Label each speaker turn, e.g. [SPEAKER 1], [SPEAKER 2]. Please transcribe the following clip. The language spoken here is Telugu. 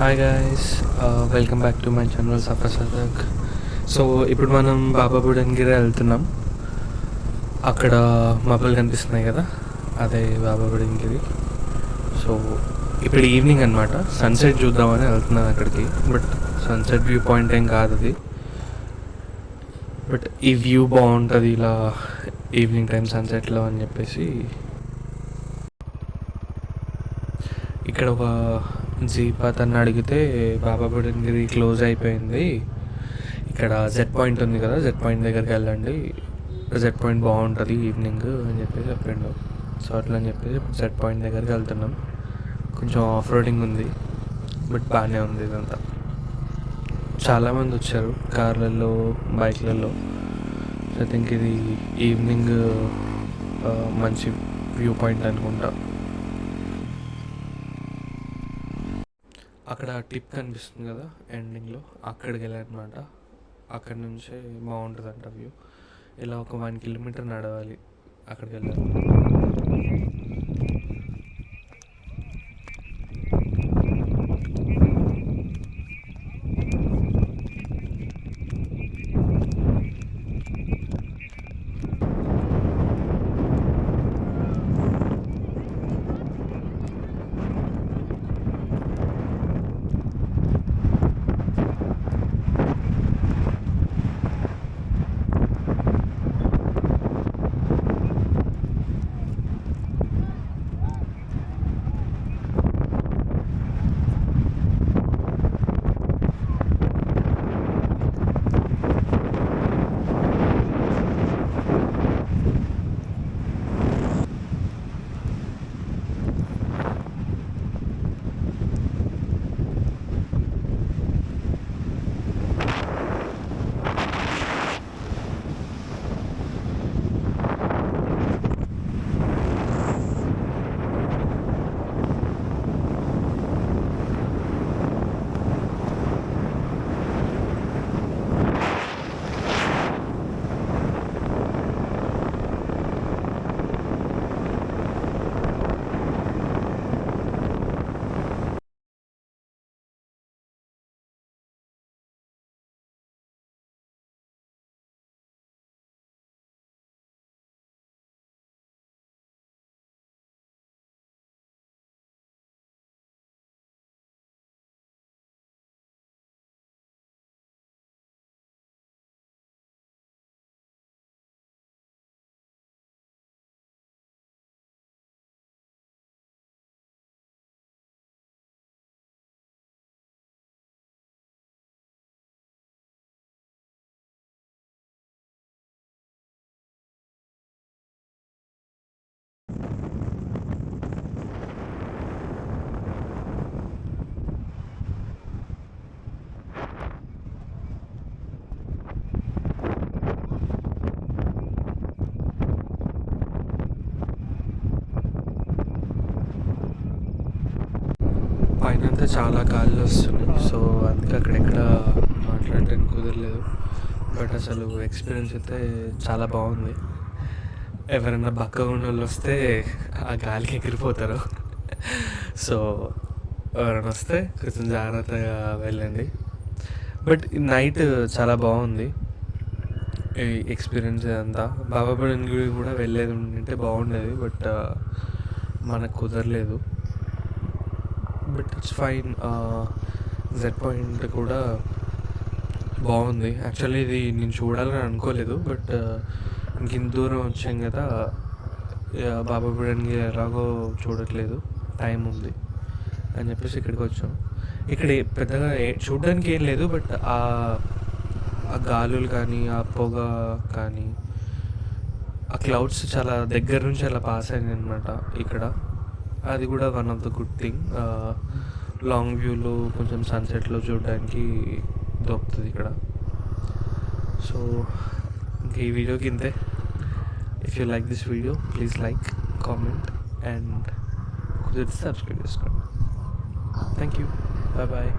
[SPEAKER 1] Hi guys welcome back to my channel Safar Sadak so ఇప్పుడు మనం బాబా బుడన్గిరి వెళ్తున్నాం. అక్కడ మబ్బులు కనిపిస్తున్నాయి కదా అదే బాబా బుడన్గిరి సో ఇప్పుడు ఈవినింగ్ అనమాట సన్సెట్ చూద్దామని వెళ్తున్నాను అక్కడికి. బట్ సన్సెట్ వ్యూ పాయింట్ ఏం కాదు అది. బట్ ఈ వ్యూ బాగుంటుంది ఇలా ఈవినింగ్ టైం సన్సెట్లో అని చెప్పేసి. ఇక్కడ ఒక జీప్ అతన్ని అడిగితే బాబా బుడంగిరి క్లోజ్ అయిపోయింది. ఇక్కడ జెడ్ పాయింట్ ఉంది కదా జెడ్ పాయింట్ దగ్గరికి వెళ్ళండి. జెడ్ పాయింట్ బాగుంటుంది ఈవినింగ్ అని చెప్పి చెప్పిండు. సో అట్లా అని చెప్పేసి జెడ్ పాయింట్ దగ్గరికి వెళ్తున్నాం. కొంచెం ఆఫ్ రోడింగ్ ఉంది బట్ బాగానే ఉంది ఇదంతా. చాలామంది వచ్చారు కార్లలో బైక్లలో. ఐ థింక్ ఇది ఈవినింగ్ uh, మంచి వ్యూ పాయింట్ అనుకుంటా. అక్కడ టిప్ కనిపిస్తుంది కదా ఎండింగ్లో. అక్కడికి వెళ్ళారనమాట అక్కడ నుంచే బాగుంటుందంట వ్యూ. ఇలా ఒక వన్ కిలోమీటర్ నడవాలి అక్కడికి వెళ్ళాలి పైన అంతా చాలా గాలి వస్తున్నాయి సో అందుకే అక్కడెక్కడ మాట్లాడడానికి కుదరలేదు. బట్ అసలు ఎక్స్పీరియన్స్ అయితే చాలా బాగుంది. ఎవరైనా బక్క ఉన్న వాళ్ళు వస్తే ఆ గాలికి ఎగిరిపోతారు. సో ఎవరైనా వస్తే కొంచెం జాగ్రత్తగా వెళ్ళండి. బట్ నైట్ చాలా బాగుంది. ఈ ఎక్స్పీరియన్స్ అంతా. బాబాబడి గుడి కూడా వెళ్ళేది ఉంటే బాగుండేది. బట్ మనకు కుదరలేదు. But it's fine. Z point కూడా బాగుంది. యాక్చువల్లీ ఇది నేను చూడాలని అనుకోలేదు బట్ ఇంక ఇంత దూరం వచ్చాం కదా బాబా బుడానికి ఎలాగో చూడట్లేదు. టైం ఉంది అని చెప్పేసి ఇక్కడికి వచ్చాం. ఇక్కడ పెద్దగా చూడడానికి ఏం లేదు బట్ ఆ గాలులు కానీ ఆ పొగ కానీ ఆ క్లౌడ్స్ చాలా దగ్గర నుంచి అలా పాస్ అయింది అనమాట ఇక్కడ. అది కూడా one of the good thing long వ్యూలో కొంచెం సన్సెట్లో చూడడానికి దొరుకుతుంది ఇక్కడ. సో ఇంక ఈ వీడియోకి ఇంతే. If you like this video please like comment and కుదిరితే సబ్స్క్రైబ్ చేసుకోండి. Thank you bye bye